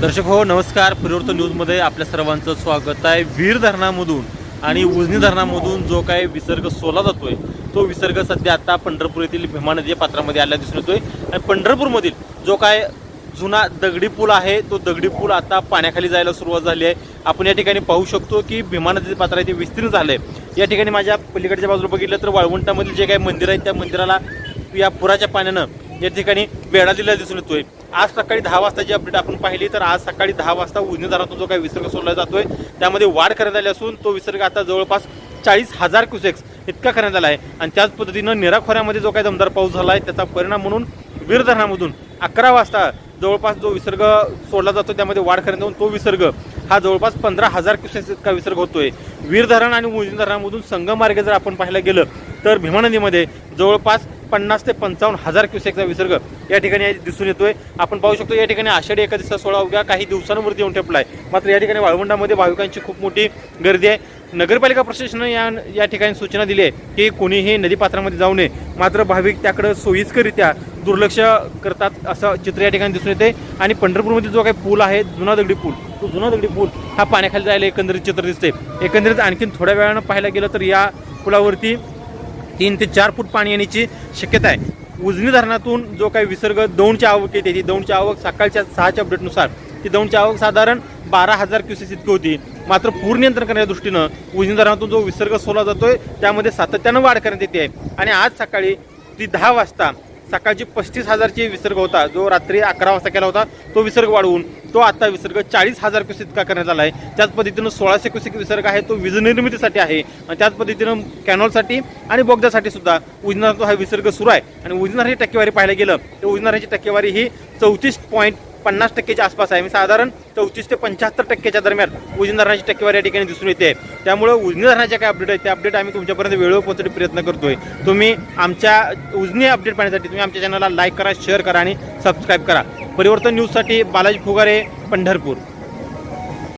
दर्शक हो नमस्कार. परिवर्तन न्यूजमध्ये आपल्या सर्वांचं स्वागत आहे. वीर धरणामधून आणि उजनी धरणामधून जो काही विसर्ग सोला जातोय तो विसर्ग सध्या आता पंढरपूर येथील भीमा नदी पात्रामध्ये आल्या दिसून येतोय. आणि पंढरपूरमधील जो काय जुना दगडी पूल आहे तो दगडी पूल आता पाण्याखाली जायला सुरुवात झाली आहे. आपण या ठिकाणी पाहू शकतो की भीमा नदीचे पात्र आहे ते विस्तीर्ण झालं आहे या ठिकाणी माझ्या पलीकडच्या बाजूला बघितलं तर वाळवंटामधील जे काही मंदिर आहे त्या मंदिराला या पुराच्या पाण्यानं या ठिकाणी वेढा दिलेला दिसून येतोय. आज सकाळी दहा वाजताची अपडेट आपण पाहिली तर आज सकाळी दहा वाजता उजनी धरणातून जो काही विसर्ग सोडला जातोय त्यामध्ये वाढ करण्यात आली असून तो विसर्ग आता जवळपास चाळीस हजार क्युसेक्स इतका करण्यात आला आहे. आणि त्याच पद्धतीनं निराखोऱ्यामध्ये जो काही दमदार पाऊस झाला आहे त्याचा परिणाम म्हणून वीर धरणामधून अकरा वाजता जवळपास जो विसर्ग सोडला जातो त्यामध्ये वाढ करण्यात येऊन तो विसर्ग हा जवळपास पंधरा हजार क्युसेक्स इतका विसर्ग होतोय. वीर धरण आणि उजनी धरणामधून संगमार्गे जर आपण पाहायला गेलं तर भीमा नदीमध्ये जवळपास पन्नास ते पंचावन्न हजार क्युसेकचा विसर्ग या ठिकाणी दिसून येतोय. आपण पाहू शकतो या ठिकाणी आषाढी एकादशीचा सोहळा उद्या काही दिवसांवरती येऊन ठेपला आहे मात्र या ठिकाणी वाळवंडामध्ये भाविकांची खूप मोठी गर्दी आहे. नगरपालिका प्रशासनानं या या ठिकाणी सूचना दिली आहे की कोणीही नदीपात्रामध्ये जाऊ नये. मात्र भाविक त्याकडे सोयीस्करित्या दुर्लक्ष करतात असं चित्र या ठिकाणी दिसून येते आणि पंढरपूरमध्ये जो काही पूल आहे जुना दगडी पूल तो जुना दगडी पूल हा पाण्याखाली जायला एकंदरीत चित्र दिसते एकंदरीत आणखीन थोड्या वेळानं पाहायला गेलं तर या पुलावरती तीन ते चार फूट पाणी येण्याची शक्यता आहे. उजनी धरणातून जो काही विसर्ग दौंडची आवक येते ती दौंडची आवक सकाळच्या सहाच्या अपडेटनुसार ती दौंडची आवक साधारण बारा हजार क्युसेस इतकी होती. मात्र पूर नियंत्रण करण्याच्या दृष्टीनं उजनी धरणातून जो विसर्ग सोला जातोय त्यामध्ये सातत्यानं वाढ करण्यात येते. आहे आणि आज सकाळी ती दहा वाजता सकाळची पस्तीस हजारची विसर्ग होता. जो रात्री अकरा वाजता केला होता तो विसर्ग वाढवून तो आता विसर्ग चाळीस हजार क्युसेक इतका करण्यात आला आहे त्याच पद्धतीनं सोळाशे क्युसेक विसर्ग आहे तो वीज निर्मितीसाठी आहे. आणि त्याच पद्धतीनं कॅनॉलसाठी आणि बोगद्यासाठी सुद्धा उजनाचा हा विसर्ग सुरू आहे. आणि उजनार टक्केवारी पाहायला गेलं तर उजनाराची टक्केवारी ही चौतीस पॉईंट पन्नास टक्केच्या आसपास आहे. मी साधारण चौतीस ते पंच्याहत्तर टक्क्याच्या दरम्यान उजनी धरणाची टक्केवारी या ठिकाणी दिसून येते. त्यामुळे उजनी धरणाच्या काय अपडेट आहे? ते अपडेट आम्ही तुमच्यापर्यंत वेळेवर पोहोचण्याचा प्रयत्न करतोय. तुम्ही आमच्या उजनी अपडेट पाहण्यासाठी तुम्ही आमच्या चॅनलला लाईक करा शेअर करा आणि सबस्क्राईब करा. परिवर्तन न्यूजसाठी बालाजी फुगारे पंढरपूर.